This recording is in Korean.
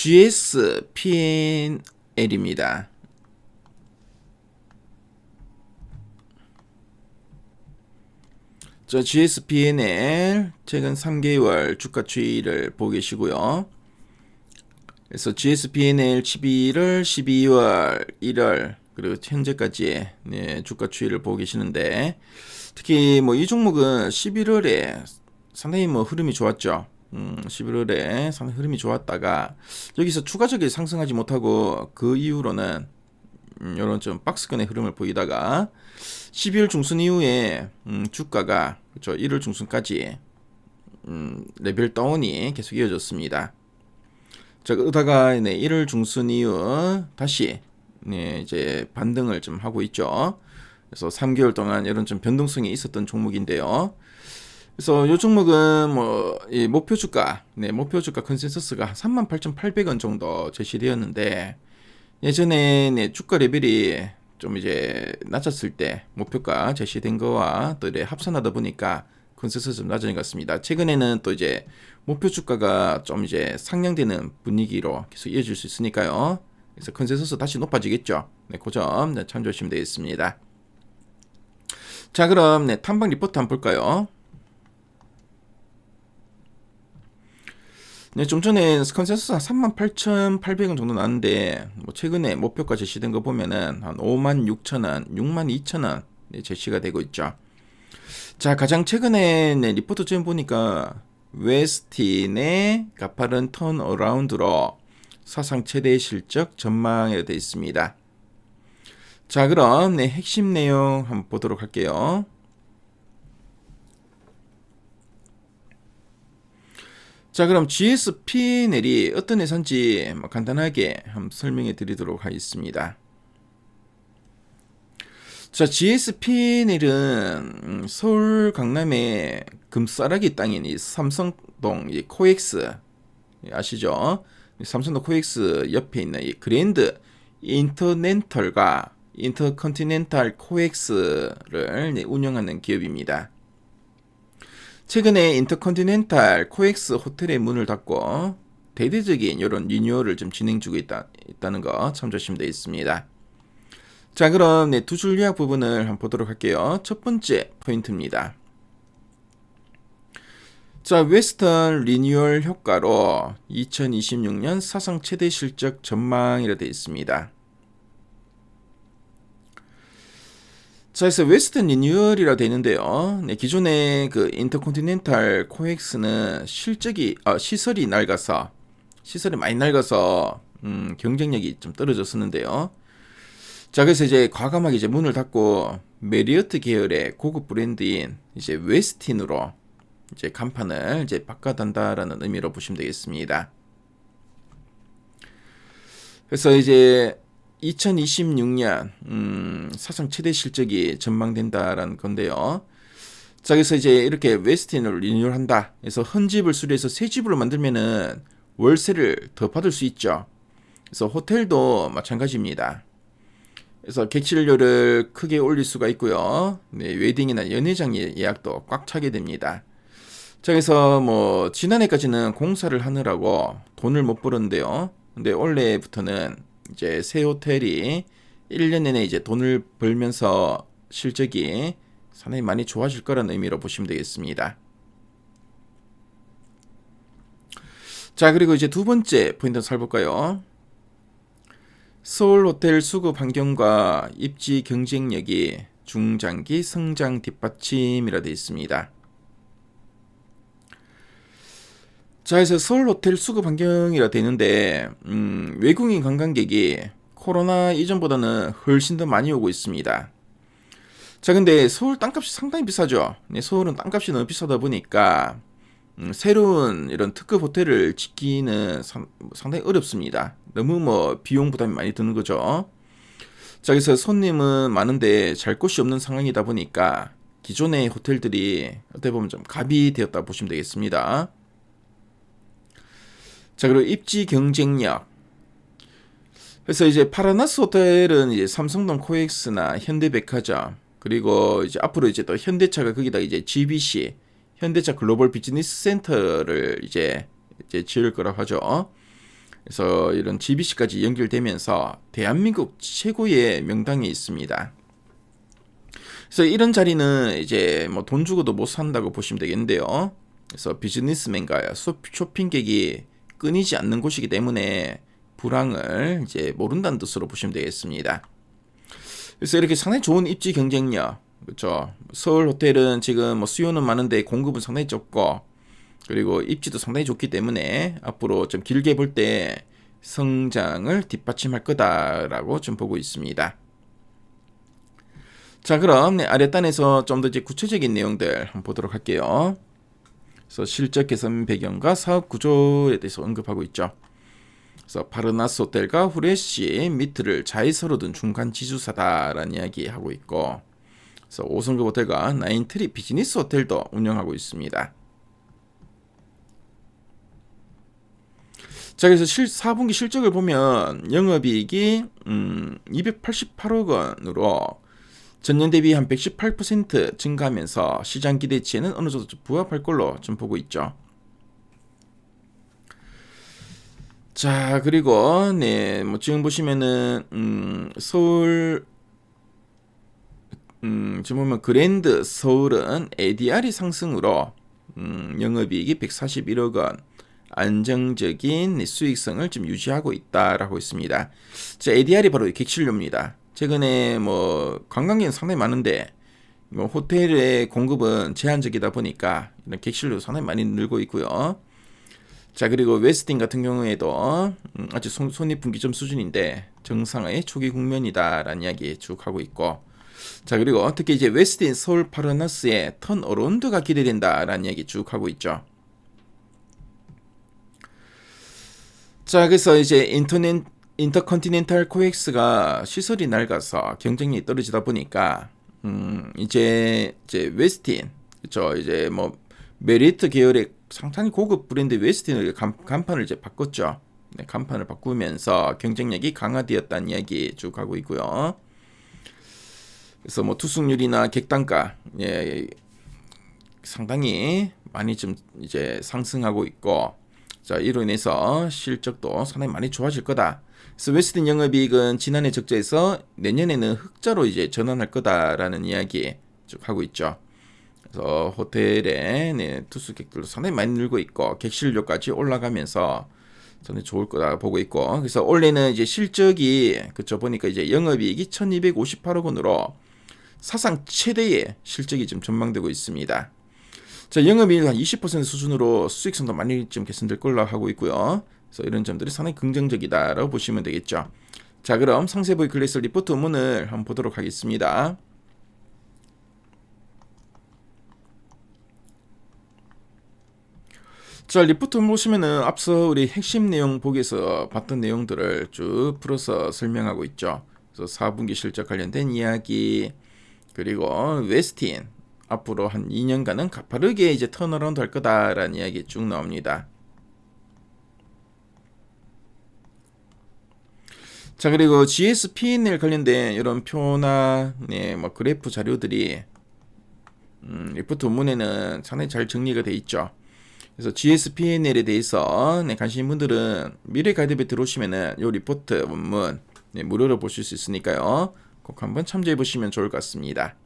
GS PNL입니다. 자, GSPNL 최근 3개월 주가 추이를 보고 계시고요. 그래서 GSPNL 11월, 12월, 1월 그리고 현재까지의 네, 주가 추이를 보고 계시는데 특히 뭐 이 종목은 11월에 상당히 뭐 흐름이 좋았죠. 음, 11월에 상당히 흐름이 좋았다가 여기서 추가적인 상승하지 못하고 그 이후로는 음, 이런 좀 박스권의 흐름을 보이다가 12월 중순 이후에 음, 주가가 그렇죠 1월 중순까지 음, 레벨 다운이 계속 이어졌습니다. 자 그러다가 네, 1월 중순 이후 다시 네, 이제 반등을 좀 하고 있죠. 그래서 3개월 동안 이런 좀 변동성이 있었던 종목인데요. 그래서 이 종목은 뭐 이 목표 주가, 네, 목표 주가 컨센서스가 38,800원 정도 제시되었는데 예전에 네, 주가 레벨이 좀 이제 낮았을 때 목표가 제시된 거와 또 이제 합산하다 보니까 컨센서스 좀 낮은 것 같습니다. 최근에는 또 이제 목표 주가가 좀 이제 상향되는 분위기로 계속 이어질 수 있으니까요. 그래서 컨센서스 다시 높아지겠죠. 네, 그점 네, 참조하시면 되겠습니다. 자, 그럼 네, 탐방 리포트 한번 볼까요? 네, 좀 전에 컨센서스 한 38,800원 정도 나왔는데 뭐 최근에 목표가 제시된 거 보면은 한 56,000원, 62,000원 네, 제시가 되고 있죠. 자, 가장 최근에 네, 리포트 좀 보니까 웨스틴의 가파른 턴어라운드로 사상 최대 실적 전망에 되어 있습니다. 자, 그럼 네, 핵심 내용 한번 보도록 할게요. 자, 그럼 GSPNL이 어떤 회사인지 뭐 간단하게 한번 설명해 드리도록 하겠습니다. 자, GSPNL은 음, 서울 강남의 금싸라기 땅인 이 삼성동 이 코엑스 아시죠? 삼성동 코엑스 옆에 있는 이 그랜드 인터넨털과 인터컨티넨탈 코엑스를 운영하는 기업입니다. 최근에 인터컨티넨탈 코엑스 호텔의 문을 닫고 대대적인 이런 리뉴얼을 좀 진행 중에 있다, 있다는 거 참조하시면 되겠습니다. 자, 그럼 네, 두줄 요약 부분을 한번 보도록 할게요. 첫 번째 포인트입니다. 자, 웨스턴 리뉴얼 효과로 2026년 사상 최대 실적 전망이라 되어 있습니다. 자, 그래서 웨스턴 리뉴얼이라 되는데요. 네, 기존의 그 인터컨티넨탈 코엑스는 실적이 아, 시설이 낡아서 시설이 많이 낡아서 음, 경쟁력이 좀 떨어졌었는데요. 자, 그래서 이제 과감하게 이제 문을 닫고 메리어트 계열의 고급 브랜드인 이제 웨스틴으로 이제 간판을 이제 바꿔단다라는 의미로 보시면 되겠습니다. 그래서 이제 2026년 음, 사상 최대 실적이 전망된다라는 건데요. 자, 그래서 이제 이렇게 웨스틴을 리뉴얼한다. 그래서 헌집을 수리해서 새 집으로 만들면은 월세를 더 받을 수 있죠. 그래서 호텔도 마찬가지입니다. 그래서 객실료를 크게 올릴 수가 있고요. 네, 웨딩이나 연회장 예약도 꽉 차게 됩니다. 자, 그래서 뭐 지난해까지는 공사를 하느라고 돈을 못 벌었는데요. 근데 올해부터는 이제 새 호텔이 1년 내내 이제 돈을 벌면서 실적이 상당히 많이 좋아질 거라는 의미로 보시면 되겠습니다. 자, 그리고 이제 두 번째 포인트 살볼까요? 서울 호텔 수급 환경과 입지 경쟁력이 중장기 성장 뒷받침이라 되어 있습니다. 자, 그래서 서울 호텔 수급 환경이라 되는데 음, 외국인 관광객이 코로나 이전보다는 훨씬 더 많이 오고 있습니다. 자, 근데 서울 땅값이 상당히 비싸죠. 네, 서울은 땅값이 너무 비싸다 보니까 음, 새로운 이런 특급 호텔을 짓기는 상, 상당히 어렵습니다. 너무 뭐 비용 부담이 많이 드는 거죠. 자, 그래서 손님은 많은데 잘 곳이 없는 상황이다 보니까 기존의 호텔들이 어떻게 보면 좀 갑이 되었다 보시면 되겠습니다. 자, 그리고 입지 경쟁력. 그래서 이제 파라나스 호텔은 이제 삼성동 코엑스나 현대백화점 그리고 이제 앞으로 이제 또 현대차가 거기다 이제 GBC 현대차 글로벌 비즈니스 센터를 이제 이제 지을 거라고 하죠. 그래서 이런 GBC까지 연결되면서 대한민국 최고의 명당에 있습니다. 그래서 이런 자리는 이제 뭐 돈 주고도 못 산다고 보시면 되겠는데요. 그래서 비즈니스맨과 소- 쇼핑객이 끊이지 않는 곳이기 때문에 불황을 이제 모른다는 뜻으로 보시면 되겠습니다. 그래서 이렇게 상당히 좋은 입지 경쟁력, 그렇죠. 서울 호텔은 지금 뭐 수요는 많은데 공급은 상당히 적고 그리고 입지도 상당히 좋기 때문에 앞으로 좀 길게 볼 때 성장을 뒷받침할 거다라고 좀 보고 있습니다. 자, 그럼 네, 아랫단에서 좀 더 이제 구체적인 내용들 한번 보도록 할게요. 그래서 실적 개선 배경과 사업 구조에 대해서 언급하고 있죠. 그래서 파르나스 호텔과 후레쉬 미트를 자이서로 둔 중간 지주사다라는 이야기 하고 있고, 그래서 5성급 호텔과 나인트리 비즈니스 호텔도 운영하고 있습니다. 자, 그래서 실, 4분기 실적을 보면 영업이익이 음, 288억 원으로 전년 대비 한 118% 증가하면서 시장 기대치에는 어느 정도 좀 부합할 걸로 좀 보고 있죠. 자, 그리고 네, 뭐 지금 보시면은 음, 서울 음, 지금 보면 그랜드 서울은 ADR이 상승으로 음, 영업이익이 141억 원, 안정적인 수익성을 지금 유지하고 있다라고 있습니다. 자, ADR이 바로 이 객실료입니다. 최근에 뭐 관광객은 상당히 많은데 뭐 호텔의 공급은 제한적이다 보니까 이런 객실료 상당히 많이 늘고 있고요. 자 그리고 웨스틴 같은 경우에도 음, 아직 손, 손익 분기점 수준인데 정상의 초기 국면이다라는 이야기 쭉 하고 있고 자 그리고 특히 이제 웨스틴 서울 파르나스의 턴 어라운드가 기대된다라는 이야기 쭉 하고 있죠. 자 그래서 이제 인터넷 인터컨티넨탈 코엑스가 시설이 낡아서 경쟁력이 떨어지다 보니까 음 이제 이제 웨스틴 그쵸 이제 뭐 메리트 계열의 상당히 고급 브랜드 웨스틴을 간, 간판을 이제 바꿨죠. 네, 간판을 바꾸면서 경쟁력이 강화되었다는 이야기 쭉 하고 있고요. 그래서 뭐 투숙률이나 객단가 예, 상당히 많이 좀 이제 상승하고 있고 자 이로 인해서 실적도 상당히 많이 좋아질 거다. 그래서 웨스틴 영업이익은 지난해 적자에서 내년에는 흑자로 이제 전환할 거다라는 이야기 쭉 하고 있죠. 그래서 호텔의 네, 투숙객들도 상당히 많이 늘고 있고 객실료까지 올라가면서 저는 좋을 거다 보고 있고 그래서 올해는 이제 실적이 그쵸 보니까 이제 영업이익이 1,258억 원으로 사상 최대의 실적이 좀 전망되고 있습니다. 자, 영업이익 한20% 수준으로 수익성도 많이 좀 개선될 걸로 하고 있고요. 그래서 이런 점들이 상당히 긍정적이다라고 보시면 되겠죠. 자, 그럼 상세보이 글래스 리포트 문을 한번 보도록 하겠습니다. 자, 리포트 보시면은 앞서 우리 핵심 내용 보기에서 봤던 내용들을 쭉 풀어서 설명하고 있죠. 그래서 4분기 실적 관련된 이야기, 그리고 웨스틴 앞으로 한 2년간은 가파르게 이제 턴어라운드 할 거다라는 이야기 쭉 나옵니다. 자 그리고 GS P&L 관련된 이런 표나 네, 뭐 그래프 자료들이 음, 리포트 원문에는 상당히 잘 정리가 돼 있죠. 그래서 GS P&L에 대해서 네, 관심 있는 분들은 미래 가이드에 들어오시면은 요 리포트 원문 네, 무료로 보실 수 있으니까요. 꼭 한번 참조해 보시면 좋을 것 같습니다.